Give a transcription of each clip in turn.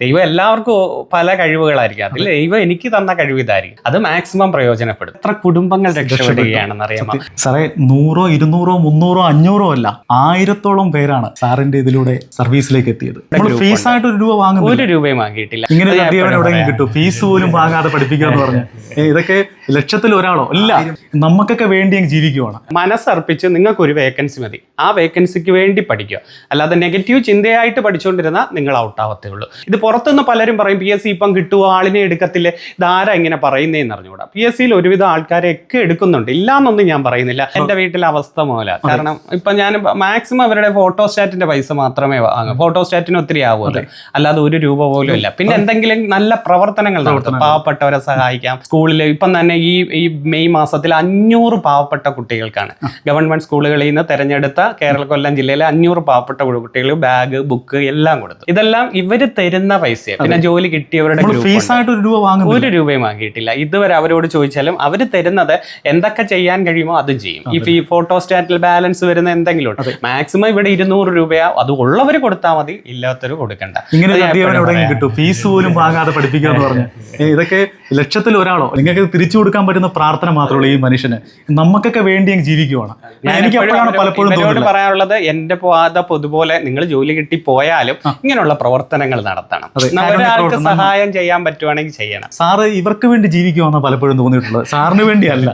ദൈവം എല്ലാവർക്കും പല കഴിവുകളായിരിക്കും. അതിൽ ദൈവം എനിക്ക് തന്ന കഴിവ് ഇതായിരിക്കും. അത് മാക്സിമം പ്രയോജനപ്പെടും. എത്ര കുടുംബങ്ങൾ രക്ഷപ്പെടുകയാണെന്ന് അറിയാമോ സാറേ നൂറോ ഇരുന്നൂറോ മുന്നൂറോ അഞ്ഞൂറോ അല്ല ആയിരത്തോളം പേരാണ് സാറിന്റെ ഇതിലൂടെ സർവീസിലേക്ക് എത്തിയത്. ഫീസ് ആയിട്ട് ഒരു രൂപ വാങ്ങുന്നു ഒരു രൂപയും വാങ്ങിയിട്ടില്ല. ഇങ്ങനെ. കിട്ടും. ഫീസ് പോലും വാങ്ങാതെ പഠിപ്പിക്കുക എന്ന് പറഞ്ഞ് ഇതൊക്കെ ലക്ഷത്തിൽ ഒരാളോ ഇല്ല നമുക്കൊക്കെ വേണ്ടി അങ്ങ് ജീവിക്കുവാണ്. മനസ്സർപ്പിച്ച് നിങ്ങൾക്ക് ഒരു വേക്കൻസി മതി. ആ വേക്കൻസിക്ക് വേണ്ടി പഠിക്കുക. അല്ലാതെ നെഗറ്റീവ് ചിന്തയായിട്ട് പഠിച്ചുകൊണ്ടിരുന്ന നിങ്ങൾ ഔട്ട് ആവത്തേ ഉള്ളൂ ഇത് പുറത്തുനിന്ന് പലരും പറയും പി എസ് സി ഇപ്പം കിട്ടുമോ ആളിനെ എടുക്കത്തില്ലേ? ഇതാരാ ഇങ്ങനെ പറയുന്നതെന്ന് അറിഞ്ഞുകൂടാ. പി എസ് സിയിൽ ഒരുവിധ ആൾക്കാരെയൊക്കെ എടുക്കുന്നുണ്ട്. ഇല്ലാന്നൊന്നും ഞാൻ പറയുന്നില്ല. എന്റെ വീട്ടിലെ അവസ്ഥ മൂല കാരണം ഇപ്പം ഞാൻ മാക്സിമം അവരുടെ ഫോട്ടോസ്റ്റാറ്റിന്റെ പൈസ മാത്രമേ വാങ്ങൂ. ഫോട്ടോസ്റ്റാറ്റിന് ഒത്തിരി ആവുമത് അത്. അല്ലാതെ ഒരു രൂപ പോലും ഇല്ല. പിന്നെ എന്തെങ്കിലും നല്ല പ്രവർത്തനങ്ങൾ നടത്തും. പാവപ്പെട്ടവരെ സഹായിക്കാം. സ്കൂളിൽ ഇപ്പം തന്നെ ഈ ഈ മെയ് മാസത്തിൽ അഞ്ഞൂറ് പാവപ്പെട്ട കുട്ടികൾക്കാണ്. ഗവൺമെന്റ് സ്കൂളുകളിൽ നിന്ന് തെരഞ്ഞെടുത്ത കേരള കൊല്ലം ജില്ലയിലെ അഞ്ഞൂറ് പാവപ്പെട്ട കുട്ടികൾ ബാഗ് ബുക്ക് എല്ലാം കൊടുത്തു. ഇതെല്ലാം ഇവർ തരുന്ന പൈസ പിന്നെ ജോലി കിട്ടിയവരുടെ ഫീസ് ആയിട്ട് ഒരു രൂപ വാങ്ങുന്നു ഒരു രൂപയും വാങ്ങിയിട്ടില്ല. ഇതുവരെ അവരോട് ചോദിച്ചാലും അവർ തരുന്നത് എന്തൊക്കെ ചെയ്യാൻ കഴിയുമോ അത് ചെയ്യും. ഈ ഫീ ഫോട്ടോ ഫോട്ടോസ്റ്റാറ്റിൽ ബാലൻസ് വരുന്ന എന്തെങ്കിലും ഉണ്ട്. മാക്സിമം ഇവിടെ ഇരുന്നൂറ് രൂപയാ. അത് ഉള്ളവർ കൊടുത്താൽ മതി. ഇല്ലാത്തവർ കൊടുക്കണ്ട. ഇങ്ങനെ കിട്ടും. ഫീസ് പോലും വാങ്ങാതെ പഠിപ്പിക്കുക എന്ന് പറഞ്ഞ്. ഇതൊക്കെ ലക്ഷത്തിൽ ഒരാളോ? നിങ്ങൾക്ക് തിരിച്ചു കൊടുക്കാൻ പറ്റുന്ന പ്രാർത്ഥന മാത്രമേ ഈ മനുഷ്യന്. നമുക്കൊക്കെ വേണ്ടി അങ്ങ് ജീവിക്കുവാണ്. എനിക്ക് അപ്പോഴാണ് പലപ്പോഴും പറയാനുള്ളത് എന്റെ പാത പൊതുപോലെ നിങ്ങൾ ജോലി കിട്ടി പോയാലും ഇങ്ങനെയുള്ള പ്രവർത്തനങ്ങൾ നടത്തണം. ഒരാൾക്ക് സഹായം ചെയ്യാൻ പറ്റുവാണെങ്കിൽ ചെയ്യണം. സാറ് ഇവർക്ക് വേണ്ടി ജീവിക്കുമെന്ന് പലപ്പോഴും തോന്നിയിട്ടുള്ളത്. സാറിന് വേണ്ടിയല്ല.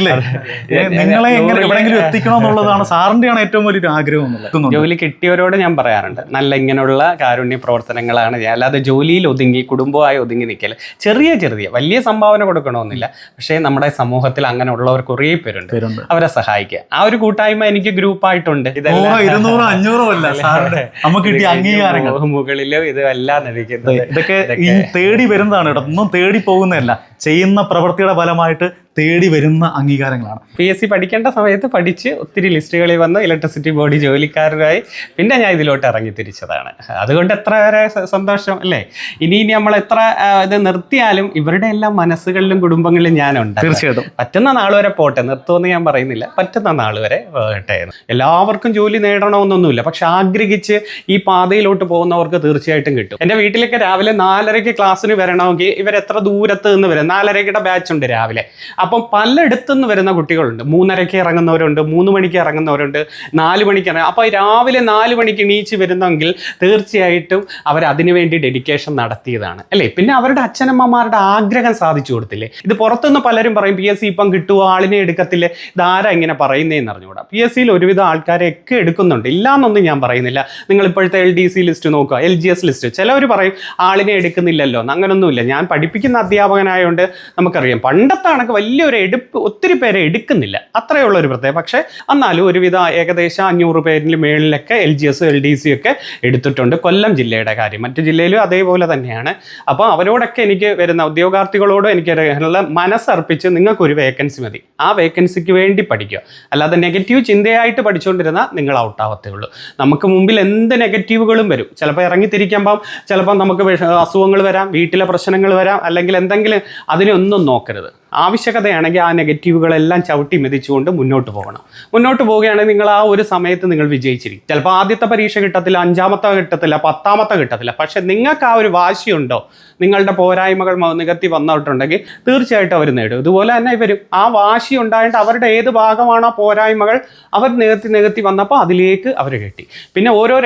ഇല്ലേ? നിങ്ങളെ എങ്ങനെ എവിടെയെങ്കിലും എത്തിക്കണം എന്നുള്ളതാണ് സാറിന്റെയാണ് ഏറ്റവും വലിയൊരു ആഗ്രഹം എന്നുള്ളത്. ജോലി കിട്ടിയവരോട് ഞാൻ പറയാറുണ്ട് നല്ല ഇങ്ങനെയുള്ള കാരുണ്യ പ്രവർത്തനങ്ങളാണ്. അല്ലാതെ ജോലിയിൽ ഒതുങ്ങി കുടുംബമായി ഒതുങ്ങി നിൽക്കൽ ചെറിയ ചെറിയ വലിയ സംഭാവന കൊടുക്കണമെന്നില്ല. പക്ഷേ നമ്മുടെ സമൂഹത്തിൽ അങ്ങനെ ഉള്ളവർ കുറേ പേരുണ്ട്. അവരെ സഹായിക്കുക. ആ ഒരു കൂട്ടായ്മ എനിക്ക് ഗ്രൂപ്പായിട്ടുണ്ട്. അംഗീകാരങ്ങൾ. മുകളിലും ഇതെല്ലാം ലഭിക്കുന്നത്. ഇതൊക്കെ ഈ തേടി വരുന്നതാണ് കേട്ടോ. ഒന്നും തേടി പോകുന്നതല്ല. ചെയ്യുന്ന പ്രവൃത്തിയുടെ ഫലമായിട്ട് തേടി വരുന്ന അംഗീകാരങ്ങളാണ്. പി എസ് സി പഠിക്കേണ്ട സമയത്ത് പഠിച്ച് ഒത്തിരി ലിസ്റ്റുകളിൽ വന്ന് ഇലക്ട്രിസിറ്റി ബോഡി ജോലിക്കാരായി. പിന്നെ ഞാൻ ഇതിലോട്ട് ഇറങ്ങി തിരിച്ചതാണ്. അതുകൊണ്ട് എത്ര വരെ സന്തോഷം അല്ലേ? ഇനി ഇനി നമ്മൾ എത്ര ഇത് നിർത്തിയാലും ഇവരുടെ എല്ലാം മനസ്സുകളിലും കുടുംബങ്ങളിലും ഞാനുണ്ട്. തീർച്ചയായിട്ടും. പറ്റുന്ന നാൾ വരെ പോട്ടെ നിർത്തുമെന്ന് ഞാൻ പറയുന്നില്ല. പറ്റുന്ന നാൾ വരെ പോട്ടെ എന്ന്. എല്ലാവർക്കും ജോലി നേടണമെന്നൊന്നുമില്ല. പക്ഷെ ആഗ്രഹിച്ച് ഈ പാതയിലോട്ട് പോകുന്നവർക്ക് തീർച്ചയായിട്ടും കിട്ടും. എന്റെ വീട്ടിലൊക്കെ രാവിലെ നാലരയ്ക്ക് ക്ലാസ്സിന് വരണമെങ്കിൽ ഇവരെത്ര എത്ര ദൂരത്ത് നിന്ന് വരും? നാലരയ്ക്കുടെ ബാച്ച് ഉണ്ട് രാവിലെ. അപ്പം പലയിടത്തു നിന്ന് വരുന്ന കുട്ടികളുണ്ട്. മൂന്നരയ്ക്ക് ഇറങ്ങുന്നവരുണ്ട് മൂന്ന് മണിക്ക് ഇറങ്ങുന്നവരുണ്ട് നാല് മണിക്ക് ഇറങ്ങുക അപ്പോൾ രാവിലെ നാല് മണിക്ക് എണീച്ച് വരുന്നെങ്കിൽ തീർച്ചയായിട്ടും അവർ അതിനുവേണ്ടി ഡെഡിക്കേഷൻ നടത്തിയതാണ്. അല്ലേ? പിന്നെ അവരുടെ അച്ഛനമ്മമാരുടെ ആഗ്രഹം സാധിച്ചു കൊടുത്തില്ലേ? ഇത് പുറത്തുനിന്ന് പലരും പറയും പി എസ് സി ഇപ്പം കിട്ടുമോ ആളിനെ എടുക്കത്തില്ലേ. ഇതാരാ ഇങ്ങനെ പറയുന്നതെന്ന് അറിഞ്ഞുകൂടാ. പി എസ് സിയിൽ ഒരുവിധം ആൾക്കാരെയൊക്കെ എടുക്കുന്നുണ്ട്. ഇല്ലാന്നൊന്നും ഞാൻ പറയുന്നില്ല. നിങ്ങൾ ഇപ്പോഴത്തെ എൽ ഡി സി ലിസ്റ്റ് നോക്കുക. L G S list. ചിലവർ പറയും ആളിനെ എടുക്കുന്നില്ലല്ലോ. അങ്ങനൊന്നുമില്ല. ഞാൻ പഠിപ്പിക്കുന്ന അധ്യാപകനായതുകൊണ്ട് നമുക്കറിയാം. പണ്ടത്തെ കണക്ക് വലിയൊരു എടുപ്പ് ഒത്തിരി പേരെ എടുക്കുന്നില്ല. അത്രയേ ഉള്ള ഒരു പ്രത്യേകത. പക്ഷേ എന്നാലും ഒരുവിധ ഏകദേശം അഞ്ഞൂറ് പേരിൽ മേളിലൊക്കെ L G S L D C ഒക്കെ എടുത്തിട്ടുണ്ട് കൊല്ലം ജില്ലയുടെ കാര്യം. മറ്റു ജില്ലയിലും അതേപോലെ തന്നെയാണ്. അപ്പോൾ അവരോടൊക്കെ എനിക്ക് വരുന്ന ഉദ്യോഗാർത്ഥികളോടും എനിക്ക് ഉള്ള മനസ്സർപ്പിച്ച് നിങ്ങൾക്കൊരു വേക്കൻസി മതി. ആ വേക്കൻസിക്ക് വേണ്ടി പഠിക്കുക. അല്ലാതെ നെഗറ്റീവ് ചിന്തയായിട്ട് പഠിച്ചുകൊണ്ടിരുന്ന നിങ്ങൾ ഔട്ട് ആവത്തേ ഉള്ളൂ നമുക്ക് മുമ്പിൽ എന്ത് നെഗറ്റീവുകളും വരും. ചിലപ്പോൾ ഇറങ്ങിത്തിരിക്കുമ്പം ചിലപ്പോൾ നമുക്ക് അസുഖങ്ങൾ വരാം വീട്ടിലെ പ്രശ്നങ്ങൾ വരാം അല്ലെങ്കിൽ എന്തെങ്കിലും അതിനൊന്നും നോക്കരുത്. ആവശ്യകതയാണെങ്കിൽ ആ നെഗറ്റീവുകളെല്ലാം ചവിട്ടി മെതിച്ചുകൊണ്ട് മുന്നോട്ട് പോകണം. മുന്നോട്ട് പോവുകയാണെങ്കിൽ നിങ്ങൾ ആ ഒരു സമയത്ത് നിങ്ങൾ വിജയിച്ചിരിക്കും. ചിലപ്പോൾ ആദ്യത്തെ പരീക്ഷ കിട്ടത്തില്ല അഞ്ചാമത്തെ കിട്ടത്തില്ല പത്താമത്തെ കിട്ടത്തില്ല പക്ഷെ നിങ്ങൾക്ക് ആ ഒരു വാശിയുണ്ടോ? നിങ്ങളുടെ പോരായ്മകൾ നികത്തി വന്നിട്ടുണ്ടെങ്കിൽ തീർച്ചയായിട്ടും അവർ നേടും. ഇതുപോലെ തന്നെ ഇവരും ആ വാശി ഉണ്ടായിട്ട് അവരുടെ ഏത് ഭാഗമാണോ പോരായ്മകൾ അവർ നികത്തി നികത്തി വന്നപ്പോൾ അതിലേക്ക് അവർ കെട്ടി. പിന്നെ ഓരോ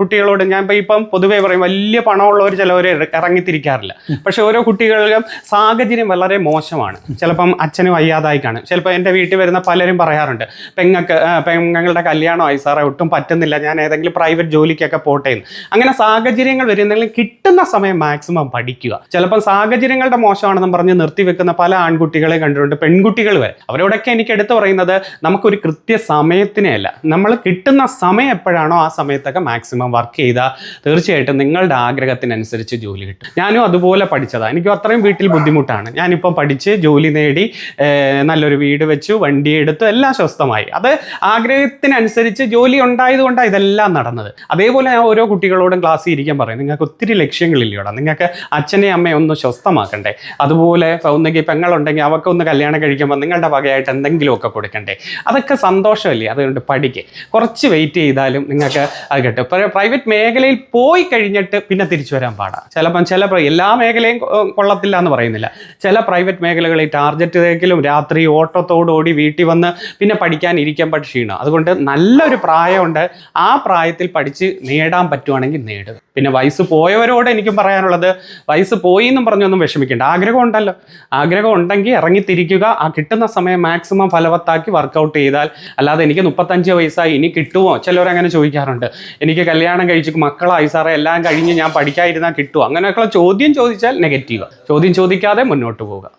കുട്ടികളോട് ഞാൻ ഇപ്പം ഇപ്പം പൊതുവേ പറയും വലിയ പണമുള്ളവർ ചിലവർ ഇറങ്ങിത്തിരിക്കാറില്ല. പക്ഷെ ഓരോ കുട്ടികളിലും സാഹചര്യം വളരെ മോശമാണ്. ചിലപ്പം അച്ഛന് വയ്യാതായി കാണും ചിലപ്പോൾ എന്റെ വീട്ടിൽ വരുന്ന പലരും പറയാറുണ്ട് പെങ്ങൾക്ക് പെങ്ങളുടെ കല്യാണമായി സാറേ ഒട്ടും പറ്റുന്നില്ല. ഞാൻ ഏതെങ്കിലും പ്രൈവറ്റ് ജോലിക്കൊക്കെ പോട്ടെ എന്ന്. അങ്ങനെ സാഹചര്യങ്ങൾ വരുന്നെങ്കിലും കിട്ടുന്ന സമയം മാക്സിമം പഠിക്കുക. ചിലപ്പം സാഹചര്യങ്ങളുടെ മോശമാണെന്നും പറഞ്ഞ് നിർത്തിവെക്കുന്ന പല ആൺകുട്ടികളെ കണ്ടിട്ടുണ്ട് പെൺകുട്ടികൾ വരെ. അവരോടൊക്കെ എനിക്ക് എടുത്തു പറയുന്നത് നമുക്കൊരു കൃത്യ സമയത്തിനെ അല്ല. നമ്മൾ കിട്ടുന്ന സമയം എപ്പോഴാണോ ആ സമയത്തൊക്കെ മാക്സിമം വർക്ക് ചെയ്താൽ തീർച്ചയായിട്ടും നിങ്ങളുടെ ആഗ്രഹത്തിനനുസരിച്ച് ജോലി കിട്ടും. ഞാനും അതുപോലെ പഠിച്ചതാണ് എനിക്കും അത്രയും വീട്ടിൽ ബുദ്ധിമുട്ടാണ്. ഞാനിപ്പം പഠിച്ച് ജോലി ജോലി നേടി നല്ലൊരു വീട് വെച്ചു വണ്ടി എടുത്തു എല്ലാം സ്വസ്ഥമായി. അത് ആഗ്രഹത്തിനനുസരിച്ച് ജോലി ഉണ്ടായതുകൊണ്ടാണ് ഇതെല്ലാം നടന്നത്. അതേപോലെ ഞാൻ ഓരോ കുട്ടികളോടും ക്ലാസ്സിൽ ഇരിക്കാൻ പറയും നിങ്ങൾക്ക് ഒത്തിരി ലക്ഷ്യങ്ങളില്ലയോടാ നിങ്ങൾക്ക് അച്ഛനെയും അമ്മയും ഒന്ന് സ്വസ്ഥമാക്കണ്ടേ? അതുപോലെ ഒന്നെങ്കിൽ പെങ്ങളുണ്ടെങ്കിൽ അവർക്ക് ഒന്ന് കല്യാണം കഴിക്കുമ്പോൾ നിങ്ങളുടെ വകയായിട്ട് എന്തെങ്കിലുമൊക്കെ കൊടുക്കണ്ടേ? അതൊക്കെ സന്തോഷമല്ലേ? അതുകൊണ്ട് പഠിക്കുക കുറച്ച് വെയിറ്റ് ചെയ്താലും നിങ്ങൾക്ക് അത് കിട്ടും. പ്രൈവറ്റ് മേഖലയിൽ പോയി കഴിഞ്ഞിട്ട് പിന്നെ തിരിച്ചു വരാൻ പാടാണ് ചിലപ്പം ചില എല്ലാ മേഖലയും കൊള്ളത്തില്ല എന്ന് പറയുന്നില്ല. ചില പ്രൈവറ്റ് മേഖലകളിൽ ടാർഗറ്റ് തേക്കിലും രാത്രി ഓട്ടത്തോടോടി വീട്ടിൽ വന്ന് പിന്നെ പഠിക്കാൻ ഇരിക്കുമ്പോൾ ക്ഷീണം അതുകൊണ്ട് നല്ലൊരു പ്രായമുണ്ട്. ആ പ്രായത്തിൽ പഠിച്ച് നേടാൻ പറ്റുവാണെങ്കിൽ നേടുക പിന്നെ വയസ്സ് പോയവരോട് എനിക്കും പറയാനുള്ളത് വയസ്സ് പോയി എന്നും പറഞ്ഞൊന്നും വിഷമിക്കേണ്ട. ആഗ്രഹം ഉണ്ടല്ലോ. ആഗ്രഹം ഉണ്ടെങ്കിൽ ഇറങ്ങിത്തിരിക്കുക. ആ കിട്ടുന്ന സമയം മാക്സിമം ഫലവത്താക്കി വർക്കൗട്ട് ചെയ്താൽ അല്ലാതെ എനിക്ക് മുപ്പത്തഞ്ച് വയസ്സായി ഇനി കിട്ടുമോ? ചിലവരങ്ങനെ ചോദിക്കാറുണ്ട്. എനിക്ക് കല്യാണം കഴിച്ച് മക്കളായി സാറേ എല്ലാം കഴിഞ്ഞ് ഞാൻ പഠിക്കാതിരുന്നാൽ കിട്ടുമോ? അങ്ങനെയൊക്കെയുള്ള ചോദ്യം ചോദിച്ചാൽ നെഗറ്റീവ് ചോദ്യം ചോദിക്കാതെ മുന്നോട്ട് പോവുക.